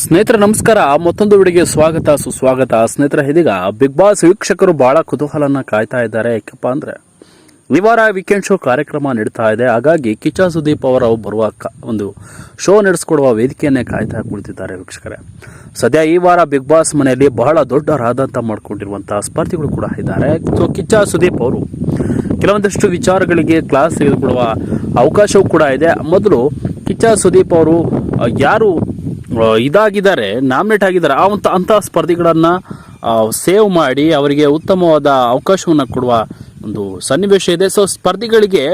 ಸ್ನೇಹಿತರೆ, ನಮಸ್ಕಾರ. ಮತ್ತೊಂದು ವಿಡಿಯೋಗೆ ಸ್ವಾಗತ, ಸುಸ್ವಾಗತ. ಸ್ನೇಹಿತರ, ಇದೀಗ ಬಿಗ್ ಬಾಸ್ ವೀಕ್ಷಕರು ಬಹಳ ಕುತೂಹಲನ ಕಾಯ್ತಾ ಇದ್ದಾರೆ. ಯಾಕಪ್ಪ ಅಂದ್ರೆ ಈ ವೀಕೆಂಡ್ ಶೋ ಕಾರ್ಯಕ್ರಮ ನಡೀತಾ ಇದೆ. ಹಾಗಾಗಿ ಕಿಚ್ಚ ಸುದೀಪ್ ಅವರ ಬರುವ ಒಂದು ಶೋ ನಡೆಸಿಕೊಡುವ ವೇದಿಕೆಯನ್ನೇ ಕಾಯ್ತಾ ಕುಳಿತಿದ್ದಾರೆ ವೀಕ್ಷಕರೇ. ಸದ್ಯ ಈ ವಾರ ಬಿಗ್ ಬಾಸ್ ಮನೆಯಲ್ಲಿ ಬಹಳ ದೊಡ್ಡ ರಾದಂತ ಮಾಡಿಕೊಂಡಿರುವಂತಹ ಸ್ಪರ್ಧಿಗಳು ಕೂಡ ಇದ್ದಾರೆ. ಸೊ ಕಿಚ್ಚ ಸುದೀಪ್ ಅವರು ಕೆಲವೊಂದಷ್ಟು ವಿಚಾರಗಳಿಗೆ ಕ್ಲಾಸ್ ತೆಗೆದುಕೊಡುವ ಅವಕಾಶವೂ ಕೂಡ ಇದೆ. ಮೊದಲು ಕಿಚ್ಚ ಸುದೀಪ್ ಅವರು ಯಾರು ಇದಾಗಿದ್ದಾರೆ ನಾಮಿನೇಟ್ ಆಗಿದ್ದಾರೆ. ಆ ಅಂತ ಅಂತಹ ಸ್ಪರ್ಧಿಗಳನ್ನ ಸೇವ್ ಮಾಡಿ ಅವರಿಗೆ ಉತ್ತಮವಾದ ಅವಕಾಶವನ್ನು ಕೊಡುವ ಒಂದು ಸನ್ನಿವೇಶ ಇದೆ. ಸೊ ಸ್ಪರ್ಧಿಗಳಿಗೆ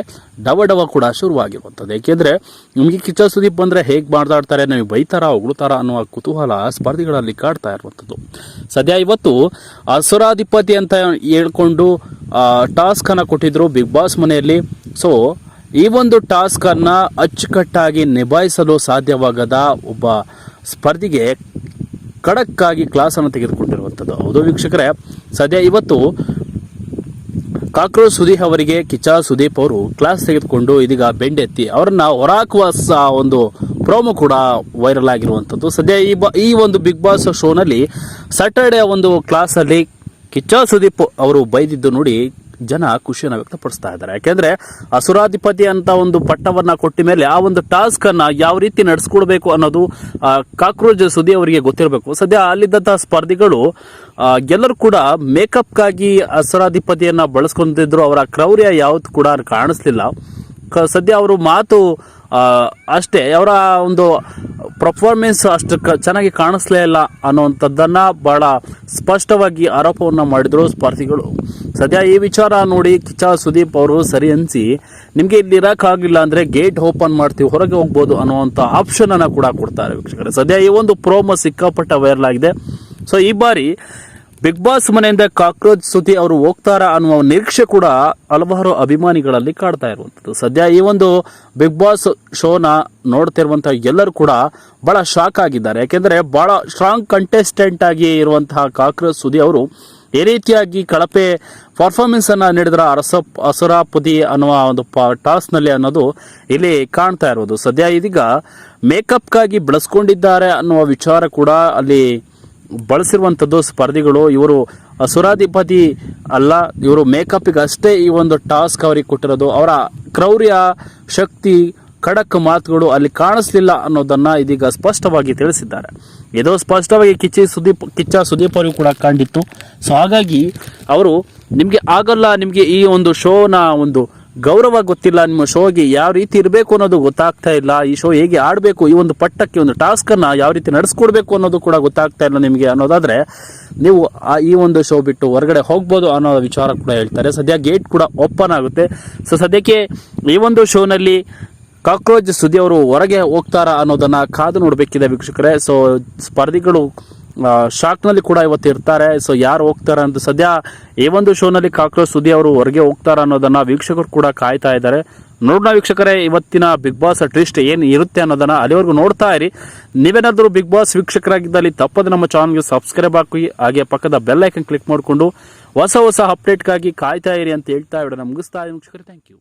ಡವ ಡವ ಕೂಡ ಶುರುವಾಗಿರುವಂಥದ್ದು. ಏಕೆಂದರೆ, ನಿಮಗೆ ಕಿಚ್ಚ ಸುದೀಪ್ ಬಂದ್ರೆ ಹೇಗೆ ಮಾತಾಡ್ತಾರೆ, ನಮಗೆ ಬೈತಾರ, ಉಗುಳ್ತಾರ ಅನ್ನುವ ಕುತೂಹಲ ಸ್ಪರ್ಧಿಗಳಲ್ಲಿ ಕಾಡ್ತಾ ಇರುವಂಥದ್ದು. ಸದ್ಯ ಇವತ್ತು ಅಸುರಾಧಿಪತಿ ಅಂತ ಹೇಳ್ಕೊಂಡು ಟಾಸ್ಕನ್ನು ಕೊಟ್ಟಿದ್ರು ಬಿಗ್ ಬಾಸ್ ಮನೆಯಲ್ಲಿ. ಸೊ ಈ ಒಂದು ಟಾಸ್ಕನ್ನು ಅಚ್ಚುಕಟ್ಟಾಗಿ ನಿಭಾಯಿಸಲು ಸಾಧ್ಯವಾಗದ ಒಬ್ಬ ಸ್ಪರ್ಧಿಗೆ ಖಡಕ್ಕಾಗಿ ಕ್ಲಾಸನ್ನು ತೆಗೆದುಕೊಂಡಿರುವಂಥದ್ದು ಹೌದು ವೀಕ್ಷಕರೇ, ಸದ್ಯ ಇವತ್ತು ಕಾಕ್ರೋಚ್ ಸುದೀಪ್ ಅವರಿಗೆ, ಕಿಚ್ಚಾ ಸುದೀಪ್ ಅವರು ಕ್ಲಾಸ್ ತೆಗೆದುಕೊಂಡು ಇದೀಗ ಬೆಂಡೆತ್ತಿ ಅವರನ್ನ ಹೊರಾಕುವ ಸ- ಒಂದು ಪ್ರೋಮೋ ಕೂಡ ವೈರಲ್ ಆಗಿರುವಂಥದ್ದು. ಸದ್ಯ ಈ ಬ, ಈ ಒಂದು ಬಿಗ್ ಬಾಸ್ ಶೋನಲ್ಲಿ ಸ್ಯಾಟರ್ಡೆ ಒಂದು ಕ್ಲಾಸ್ ಅಲ್ಲಿ ಕಿಚ್ಚ ಸುದೀಪ್ ಅವರು ಬೈದಿದ್ದು ನೋಡಿ ಜನ ಖುಷಿಯನ್ನು ವ್ಯಕ್ತಪಡಿಸ್ತಾ ಇದ್ದಾರೆ. ಯಾಕೆಂದ್ರೆ ಅಸುರಾಧಿಪತಿ ಅಂತ ಒಂದು ಪಟ್ಟವನ್ನ ಕೊಟ್ಟ ಮೇಲೆ ಆ ಒಂದು ಟಾಸ್ಕ್ ಅನ್ನ ಯಾವ ರೀತಿ ನಡೆಸ್ಕೊಡ್ಬೇಕು ಅನ್ನೋದು ಕಾಕ್ರೋಜ್ ಸುದಿ ಅವರಿಗೆ ಗೊತ್ತಿರಬೇಕು. ಸದ್ಯ ಅಲ್ಲಿದ್ದಂತಹ ಸ್ಪರ್ಧಿಗಳು ಎಲ್ಲರೂ ಕೂಡ ಮೇಕಪ್ಗಾಗಿ ಅಸುರಾಧಿಪತಿಯನ್ನ ಬಳಸ್ಕೊಂತಿದ್ರು ಅವರ ಕ್ರೌರ್ಯ ಯಾವತ್ತು ಕೂಡ ಕಾಣಿಸ್ಲಿಲ್ಲ. ಸದ್ಯ ಅವರು ಮಾತು ಅಷ್ಟೇ. ಅವರ ಒಂದು ಪರ್ಫಾರ್ಮೆನ್ಸ್ ಅಷ್ಟು ಚೆನ್ನಾಗಿ ಕಾಣಿಸ್ಲೇ ಇಲ್ಲ ಅನ್ನೋವಂಥದ್ದನ್ನು ಬಹಳ ಸ್ಪಷ್ಟವಾಗಿ ಆರೋಪವನ್ನು ಮಾಡಿದರು ಸ್ಪರ್ಧಿಗಳು. ಸದ್ಯ ಈ ವಿಚಾರ ನೋಡಿ ಕಿಚ್ಚ ಸುದೀಪ್ ಅವರು ಸರಿ ಅನಿಸಿ, ನಿಮಗೆ ಇಲ್ಲಿ ಇರೋಕ್ಕಾಗಲಿಲ್ಲ ಅಂದರೆ ಗೇಟ್ ಓಪನ್ ಮಾಡ್ತೀವಿ, ಹೊರಗೆ ಹೋಗ್ಬೋದು ಅನ್ನುವಂಥ ಆಪ್ಷನನ್ನು ಕೂಡ ಕೊಡ್ತಾರೆ ವೀಕ್ಷಕರೇ. ಸದ್ಯ ಈ ಒಂದು ಪ್ರೋಮೋ ಸಿಕ್ಕಾಪಟ್ಟ ವೈರಲ್ ಆಗಿದೆ. ಸೊ ಈ ಬಾರಿ ಬಿಗ್ ಬಾಸ್ ಮನೆಯಿಂದ ಕಾಕ್ರೋಚ್ ಸುದ್ದಿ ಅವರು ಹೋಗ್ತಾರ ಅನ್ನುವ ನಿರೀಕ್ಷೆ ಕೂಡ ಹಲವಾರು ಅಭಿಮಾನಿಗಳಲ್ಲಿ ಕಾಡ್ತಾ ಇರುವಂಥದ್ದು. ಸದ್ಯ ಈ ಒಂದು ಬಿಗ್ ಬಾಸ್ ಶೋನ ನೋಡ್ತಿರುವಂತಹ ಎಲ್ಲರೂ ಕೂಡ ಬಹಳ ಶಾಕ್ ಆಗಿದ್ದಾರೆ. ಯಾಕೆಂದ್ರೆ ಬಹಳ ಸ್ಟ್ರಾಂಗ್ ಕಂಟೆಸ್ಟೆಂಟ್ ಆಗಿ ಇರುವಂತಹ ಕಾಕ್ರೋಚ್ ಸುದಿ ಅವರು ಈ ರೀತಿಯಾಗಿ ಕಳಪೆ ಪರ್ಫಾರ್ಮೆನ್ಸ್ ಅನ್ನ ನೀಡಿದ್ರ ಅರಸ, ಅಸುರಾಪುದಿ ಅನ್ನುವ ಒಂದು ಟಾಸ್ನಲ್ಲಿ ಅನ್ನೋದು ಇಲ್ಲಿ ಕಾಣ್ತಾ ಇರೋದು ಸದ್ಯ ಇದೀಗ ಮೇಕಪ್ಗಾಗಿ ಬಳಸ್ಕೊಂಡಿದ್ದಾರೆ ಅನ್ನುವ ವಿಚಾರ ಕೂಡ ಅಲ್ಲಿ ಬಳಸಿರುವಂಥದ್ದು ಸ್ಪರ್ಧಿಗಳು, ಇವರು ಸುರಾಧಿಪತಿ ಅಲ್ಲ, ಇವರು ಮೇಕಪ್ಪಿಗೆ ಅಷ್ಟೇ ಈ ಒಂದು ಟಾಸ್ಕ್ ಅವರಿಗೆ ಕೊಟ್ಟಿರೋದು. ಅವರ ಕ್ರೌರ್ಯ, ಶಕ್ತಿ, ಖಡಕ್ ಮಾತುಗಳು ಅಲ್ಲಿ ಕಾಣಿಸ್ಲಿಲ್ಲ ಅನ್ನೋದನ್ನ ಇದೀಗ ಸ್ಪಷ್ಟವಾಗಿ ತಿಳಿಸಿದ್ದಾರೆ. ಇದು ಸ್ಪಷ್ಟವಾಗಿ ಕಿಚ್ಚಿ ಸುದೀಪ್, ಕಿಚ್ಚ ಸುದೀಪ್ ಅವರಿಗೂ ಕೂಡ ಕಂಡಿತ್ತು. ಸೊ ಹಾಗಾಗಿ ಅವರು ನಿಮಗೆ ಆಗಲ್ಲ, ನಿಮಗೆ ಈ ಒಂದು ಶೋನ ಒಂದು ಗೌರವ ಗೊತ್ತಿಲ್ಲ, ನಿಮ್ಮ ಶೋಗೆ ಯಾವ ರೀತಿ ಇರಬೇಕು ಅನ್ನೋದು ಗೊತ್ತಾಗ್ತಾ ಇಲ್ಲ. ಈ ಶೋ ಹೇಗೆ ಆಡಬೇಕು, ಈ ಒಂದು ಪಟ್ಟಕ್ಕೆ ಒಂದು ಟಾಸ್ಕ್ ಅನ್ನ ಯಾವ ರೀತಿ ನಡೆಸ್ಕೊಡ್ಬೇಕು ಅನ್ನೋದು ಕೂಡ ಗೊತ್ತಾಗ್ತಾ ಇಲ್ಲ ನಿಮಗೆ ಅನ್ನೋದಾದ್ರೆ, ನೀವು ಆ ಈ ಒಂದು ಶೋ ಬಿಟ್ಟು ಹೊರಗಡೆ ಹೋಗ್ಬೋದು ಅನ್ನೋ ವಿಚಾರ ಕೂಡ ಹೇಳ್ತಾರೆ. ಸದ್ಯ ಗೇಟ್ ಕೂಡ ಓಪನ್ ಆಗುತ್ತೆ. ಸೊ ಸದ್ಯಕ್ಕೆ ಈ ಒಂದು ಶೋನಲ್ಲಿ ಕಾಕ್ರೋಚ್ ಸುದ್ದಿ ಅವರು ಹೊರಗೆ ಹೋಗ್ತಾರಾ ಅನ್ನೋದನ್ನ ಕಾದು ನೋಡಬೇಕಿದೆ ವೀಕ್ಷಕರೇ. ಸೊ ಸ್ಪರ್ಧಿಗಳು ಶಾಕ್ನಲ್ಲಿ ಕೂಡ ಇವತ್ತು ಇರ್ತಾರೆ. ಸೊ ಯಾರು ಹೋಗ್ತಾರೆ ಅಂತ ಸದ್ಯ ಈ ಒಂದು ಶೋನಲ್ಲಿ ಕಾಕ್ರೋಚ್ ಸುದ್ದಿ ಅವರು ಹೊರಗೆ ಹೋಗ್ತಾರ ಅನ್ನೋದನ್ನ ವೀಕ್ಷಕರು ಕೂಡ ಕಾಯ್ತಾ ಇದ್ದಾರೆ. ನೋಡೋಣ ವೀಕ್ಷಕರೇ, ಇವತ್ತಿನ ಬಿಗ್ ಬಾಸ್ ಟ್ವಿಸ್ಟ್ ಏನು ಇರುತ್ತೆ ಅನ್ನೋದನ್ನ ಅಲ್ಲಿವರೆಗೂ ನೋಡ್ತಾ ಇರಿ. ನೀವೇನಾದರೂ ಬಿಗ್ ಬಾಸ್ ವೀಕ್ಷಕರಾಗಿದ್ದಲ್ಲಿ ತಪ್ಪದೆ ನಮ್ಮ ಚಾನಲ್ಗೆ ಸಬ್ಸ್ಕ್ರೈಬ್ ಹಾಕಿ, ಹಾಗೆ ಪಕ್ಕದ ಬೆಲ್ ಐಕನ್ ಕ್ಲಿಕ್ ಮಾಡಿಕೊಂಡು ಹೊಸ ಹೊಸ ಅಪ್ಡೇಟ್ಗಾಗಿ ಕಾಯ್ತಾ ಇರಿ ಅಂತ ಹೇಳ್ತಾ ಇಡೋಣ ಮುಗಿಸ್ತಾ ಇದೆ ವೀಕ್ಷಕರೇ. Thank you